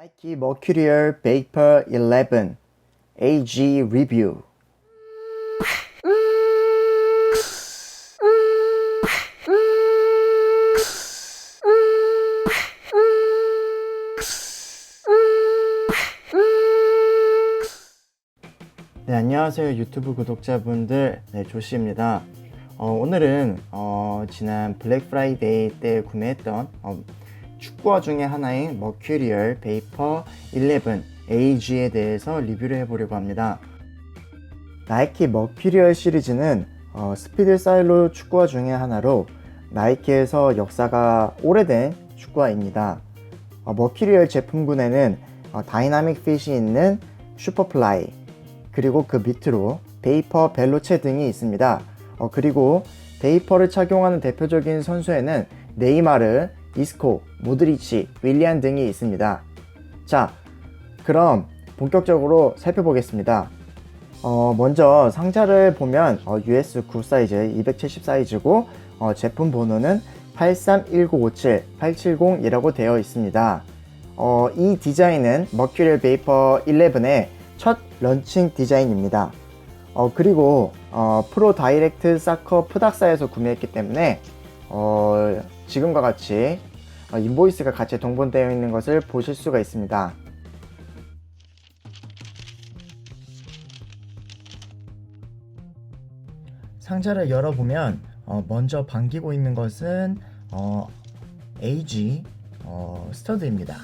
Nike Mercurial Vapor 11 AG Review. 네, 안녕하세요 유튜브 구독자분들. 네, 조씨입니다. 어, 오늘은 어, 지난 블랙 프라이데이 때 구매했던 어, 축구화 중에 하나인 머큐리얼 베이퍼 11 AG에 대해서 리뷰를 해보려고 합니다 나이키 머큐리얼 시리즈는 어, 스피드 사일로 축구화 중에 하나로 나이키에서 역사가 오래된 축구화입니다 어, 머큐리얼 제품군에는 어, 다이나믹 핏이 있는 슈퍼플라이 그리고 그 밑으로 베이퍼 벨로체 등이 있습니다. 어, 그리고 베이퍼를 착용하는 대표적인 선수에는 네이마르, 이스코, 모드리치, 윌리안 등이 있습니다. 자, 그럼 본격적으로 살펴보겠습니다. 어, 먼저 상자를 보면 어, US 9 사이즈 270 사이즈고 어, 제품 번호는 831957 870이라고 되어 있습니다. 어, 이 디자인은 머큐리얼 베이퍼 11의 첫 런칭 디자인입니다. 어, 그리고 어, 프로 다이렉트 사커 푸닥사에서 구매했기 때문에 어, 지금과 같이 어, 인보이스가 같이 동본되어 있는 것을 보실 수가 있습니다. 상자를 열어보면 어, 먼저 반기고 있는 것은 어, AG 어, 스터드입니다.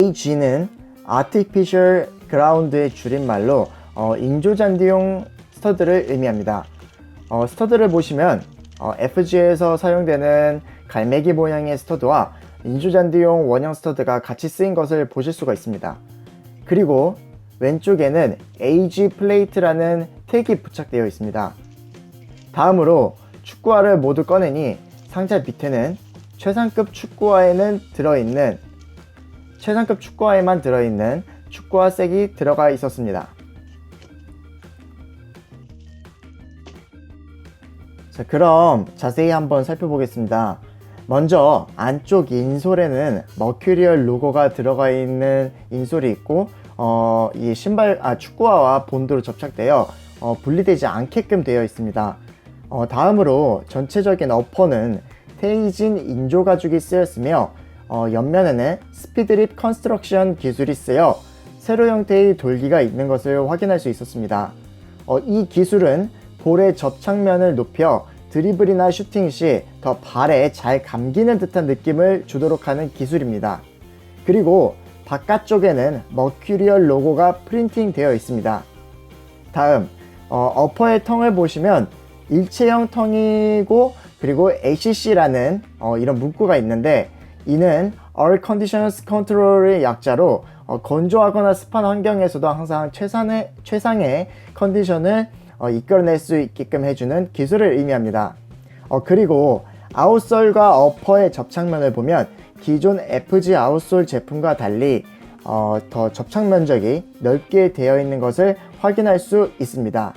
AG는 Artificial Ground의 줄임말로 어, 인조잔디용 스터드를 의미합니다. 어, 스터드를 보시면 어, FG에서 사용되는 갈매기 모양의 스터드와 인조잔디용 원형 스터드가 같이 쓰인 것을 보실 수가 있습니다. 그리고 왼쪽에는 AG 플레이트라는 태기 부착되어 있습니다. 다음으로 축구화를 모두 꺼내니 상자 밑에는 최상급 축구화에는 들어있는 최상급 축구화에만 들어있는 축구화 색이 들어가 있었습니다. 자, 그럼 자세히 한번 살펴보겠습니다. 먼저 안쪽 인솔에는 머큐리얼 로고가 들어가 있는 인솔이 있고 어, 이 신발 아, 축구화와 본드로 접착되어 어, 분리되지 않게끔 되어 있습니다. 어, 다음으로 전체적인 어퍼는 테이진 인조 가죽이 쓰였으며 어, 옆면에는 스피드립 컨스트럭션 기술이 쓰여 세로 형태의 돌기가 있는 것을 확인할 수 있었습니다. 어, 이 기술은 볼의 접착면을 높여 드리블이나 슈팅 시 더 발에 잘 감기는 듯한 느낌을 주도록 하는 기술입니다. 그리고 바깥쪽에는 머큐리얼 로고가 프린팅 되어 있습니다. 다음 어, 퍼의 텅을 보시면 일체형 텅이고 그리고 ACC라는 어, 이런 문구가 있는데 이는 All Conditions Control의 약자로 어, 건조하거나 습한 환경에서도 항상 최상의, 최상의 컨디션을 어, 이끌어낼 수 있게끔 해주는 기술을 의미합니다. 어, 그리고 아웃솔과 어퍼의 접착면을 보면 기존 FG 아웃솔 제품과 달리 어, 더 접착 면적이 넓게 되어 있는 것을 확인할 수 있습니다.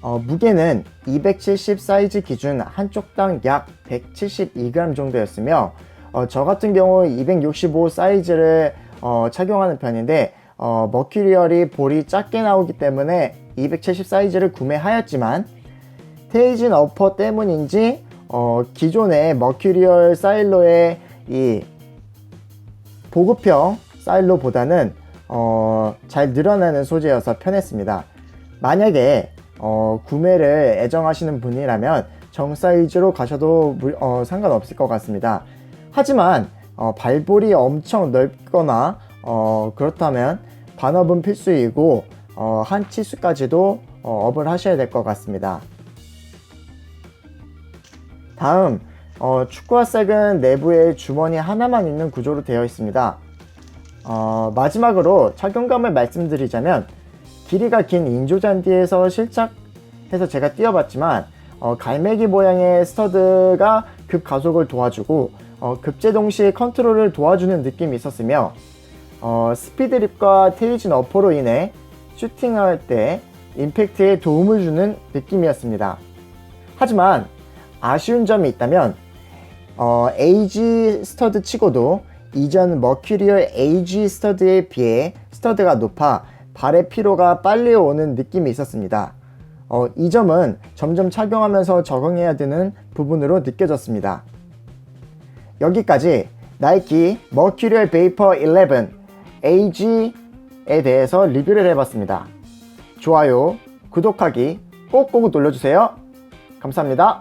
어, 무게는 270 사이즈 기준 한쪽당 약 172g 정도였으며 어, 저 같은 경우 265 사이즈를 어, 착용하는 편인데 어, 머큐리얼이 볼이 작게 나오기 때문에 270 사이즈를 구매하였지만 테이진 어퍼 때문인지 어, 기존의 머큐리얼 사일로의 이 보급형 사일로보다는 어, 잘 늘어나는 소재여서 편했습니다. 만약에 어, 구매를 애정하시는 분이라면 정 사이즈로 가셔도 물, 어, 상관없을 것 같습니다. 하지만 어, 발볼이 엄청 넓거나 어, 그렇다면 반업은 필수이고 어, 한 치수까지도 어, 업을 하셔야 될 것 같습니다. 다음 어, 축구화 색은 내부에 주머니 하나만 있는 구조로 되어 있습니다. 어, 마지막으로 착용감을 말씀드리자면 길이가 긴 인조잔디에서 실착해서 제가 띄워봤지만 어, 갈매기 모양의 스터드가 급 가속을 도와주고 어, 급제동 시 컨트롤을 도와주는 느낌이 있었으며 어, 스피드립과 테이진 어퍼로 인해 슈팅할 때 임팩트에 도움을 주는 느낌이었습니다. 하지만 아쉬운 점이 있다면 어, AG 스터드 치고도 이전 머큐리얼 AG 스터드에 비해 스터드가 높아 발의 피로가 빨리 오는 느낌이 있었습니다. 어, 이 점은 점점 착용하면서 적응해야 되는 부분으로 느껴졌습니다. 여기까지 나이키 머큐리얼 베이퍼 11 AG에 대해서 리뷰를 해봤습니다. 좋아요, 구독하기 꼭꼭 눌러주세요. 감사합니다.